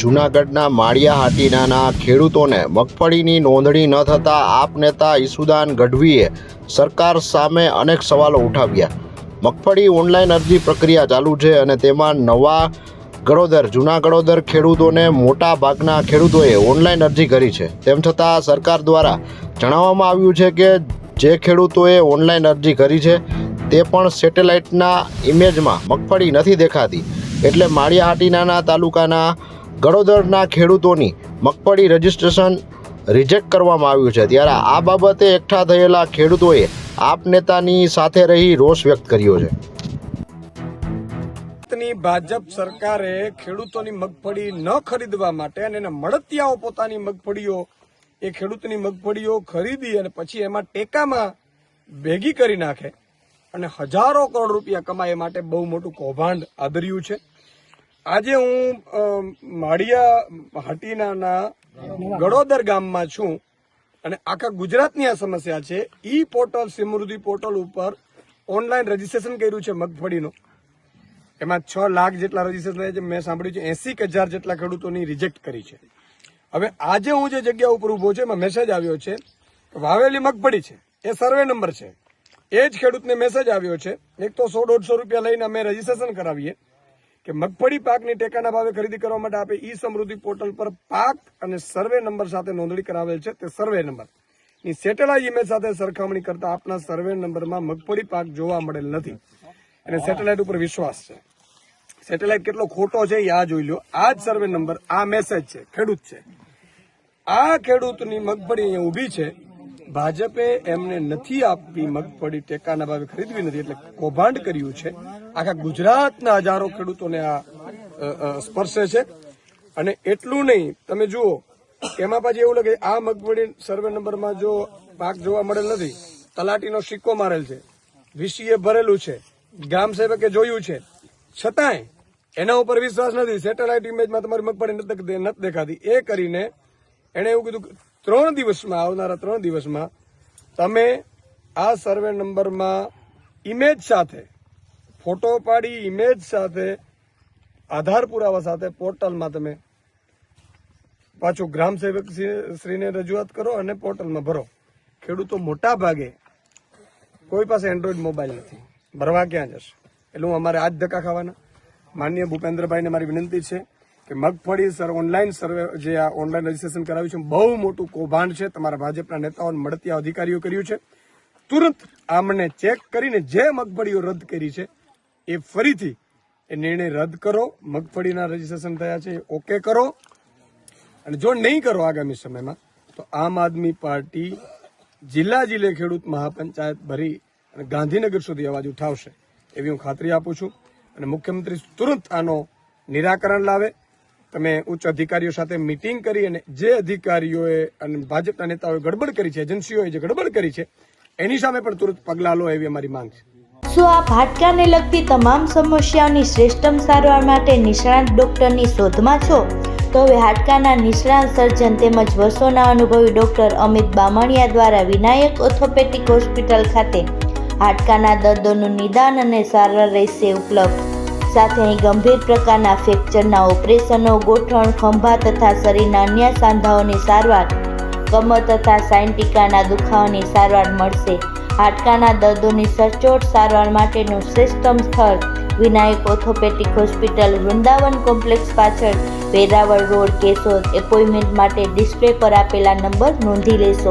જૂનાગઢના માળિયા હાટીનાના ખેડૂતોને મગફળીની નોંધણી ન થતાં આપ નેતા ઈસુદાન ગઢવીએ સરકાર સામે અનેક સવાલો ઉઠાવ્યા. મગફળી ઓનલાઈન અરજી પ્રક્રિયા ચાલુ છે અને તેમાં નવા ગળોદર, જૂના ગળોદર ખેડૂતોને મોટા ભાગના ખેડૂતોએ ઓનલાઈન અરજી કરી છે. તેમ છતાં સરકાર દ્વારા જણાવવામાં આવ્યું છે કે જે ખેડૂતોએ ઓનલાઈન અરજી કરી છે, તે પણ સેટેલાઇટના ઇમેજમાં મગફળી નથી દેખાતી. એટલે માળિયા હાટીનાના તાલુકાના ગળોદરના ખેડૂતોની મગફળી રજિસ્ટ્રેશન રિજેક્ટ કરવામાં આવ્યું છે. ત્યારે આ બાબતે એકઠા થયેલા ખેડૂતોએ આપ નેતાની સાથે રહી રોષ વ્યક્ત કર્યો છે. ની ભાજપ સરકારે ખેડૂતોની મગફળી ન ખરીદવા માટે અને એના મળતિયાઓ પોતાની મગફળીઓ, એ ખેડૂતની મગફળીઓ ખરીદી અને પછી એમાં ટેકામાં ભેગી કરી નાખે. અને હજારો કરોડ રૂપિયા કમાય એ માટે બહુ મોટું કૌભાંડ આદર્યું છે. આજે હું માળિયા હાટીનાના ગળોદર ગામમાં છું અને આખા ગુજરાતની આ સમસ્યા છે. ઈ પોર્ટલ સમૃદ્ધિ પોર્ટલ ઉપર ઓનલાઈન રજીસ્ટ્રેશન કર્યું છે મગફળીનું. એમાં છ લાખ જેટલા રજીસ્ટ્રેશન થયા છે. મેં સાંભળ્યું છે એસી હજાર જેટલા ખેડૂતોની રિજેક્ટ કરી છે. હવે આજે હું જે જગ્યા ઉપર ઊભો છું, એમાં મેસેજ આવ્યો છે વાવેલી મગફળી છે. એ સર્વે નંબર છે. એ જ ખેડૂતને મેસેજ આવ્યો છે. એક તો સો દોઢસો રૂપિયા લઈને અમે રજીસ્ટ્રેશન કરાવીએ. કે મગફળી પાકની ટેકાના ભાવે ખરીદી કરવા માટે આપે ઈ સમૃદ્ધિ પોર્ટલ પર પાક અને સર્વે નંબર સાથે નોંધણી કરાવેલ છે તે સર્વે નંબર. ની સેટેલાઇટ ઇમેજ સાથે સરખામણી કરતા આપના સર્વે નંબરમાં મગફળી પાક જોવા મળેલ નથી. અને સેટેલાઇટ ઉપર વિશ્વાસ છે. સેટેલાઇટ કેટલો ખોટો છે એ આ જોઈ લો. આ જ સર્વે નંબર, આ મેસેજ છે, ખેડૂત છે. આ ખેડૂતની મગફળી અહીંયા ઊભી છે. ભાજપે એમને નથી આપવી મગફળી ટેકાના ભાવે ખરીદવી નથી એટલે કૌભાંડ કર્યું છે. આખા ગુજરાતના હજારો ખેડૂતોને આ સ્પર્શે છે. અને એટલું નહીં, તમે જુઓ, એમાં પાછી એવું લાગે આ મગફળી સર્વે નંબરમાં જો પાક જોવા મળેલ નથી, તલાટીનો સિક્કો મારેલ છે, વીસીએ ભરેલું છે, ગ્રામ સેવકે જોયું છે. છતાંય એના ઉપર વિશ્વાસ નથી. સેટેલાઇટ ઇમેજમાં તમારી મગફળી નથી દેખાતી. એ કરીને એણે એવું કીધું કે ત્રણ દિવસમાં, આવનારા ત્રણ દિવસમાં તમે આ સર્વે નંબરમાં ઇમેજ સાથે, ફોટો પાડી ઇમેજ સાથે, આધાર પુરાવા સાથે પોર્ટલમાં તમે પાછું ગ્રામ સેવક શ્રી- શ્રીને રજૂઆત કરો અને પોર્ટલમાં ભરો. ખેડૂતો મોટા ભાગે કોઈ પાસે એન્ડ્રોઈડ મોબાઈલ નથી. ભરવા ક્યાં જશે? એટલે હું અમારે આજ ધક્કા ખાવાના. માન્ય ભૂપેન્દ્રભાઈને મારી વિનંતી છે. કે મગફળી સર ઓનલાઈન સર્વે જે આ ઓનલાઈન રજીસ્ટ્રેશન કરાવ્યું છે, બહુ મોટું કૌભાંડ છે. તમારા ભાજપના નેતાઓને મળતી અધિકારીઓ કર્યું છે. તુરંત આમને ચેક કરીને જે મગફળીઓ રદ કરી છે, એ ફરીથી એ નિર્ણય રદ કરો. મગફળીના રજીસ્ટ્રેશન થયા છે ઓકે કરો. અને જો નહીં કરો આગામી સમયમાં, તો આમ આદમી પાર્ટી જિલ્લા જિલ્લે ખેડૂત મહાપંચાયત ભરી અને ગાંધીનગર સુધી અવાજ ઉઠાવશે, એવી હું ખાતરી આપું છું. અને મુખ્યમંત્રી તુરંત આનો નિરાકરણ લાવે. તમે ઉચ્ચ અધિકારીઓ સાથે મિટિંગ કરી અને જે અધિકારીઓએ અને ભાજપના નેતાઓએ ગડબડ કરી છે, એજન્સીઓએ જે ગડબડ કરી છે, એની સામે પણ તુરંત પગલાં લો એવી અમારી માંગ છે. શું આપ હાડકાને લગતી તમામ સમસ્યાઓની શ્રેષ્ઠમ સારવાર માટે નિષ્ણાત ડોક્ટરની શોધમાં છો? તો હવે હાડકાના નિષ્ણાંત સર્જન તેમજ વર્ષોના અનુભવી ડોક્ટર અમિત બામણિયા દ્વારા વિનાયક ઓર્થોપેટિક હોસ્પિટલ ખાતે હાડકાના દર્દોનું નિદાન અને સારવાર રહેશે ઉપલબ્ધ. સાથે ગંભીર પ્રકારના ફ્રેક્ચરના ઓપરેશનો ગોઠણ ખંભા તથા શરીરના અન્ય સાંધાઓની સારવાર, કમર તથા સાયન્ટિકાના દુખાવાની સારવાર મળશે. હાડકાના દર્દોની સચોટ સારવાર માટેનું શ્રેષ્ઠમ સ્થળ Vinayak orthopedic hospital, Vrindavan complex પાછળ વેરાવળ રોડ, કેશોદ. એપોઇન્ટમેન્ટ માટે ડિસ્પ્લે પર આપેલા નંબર નોંધી લેશો.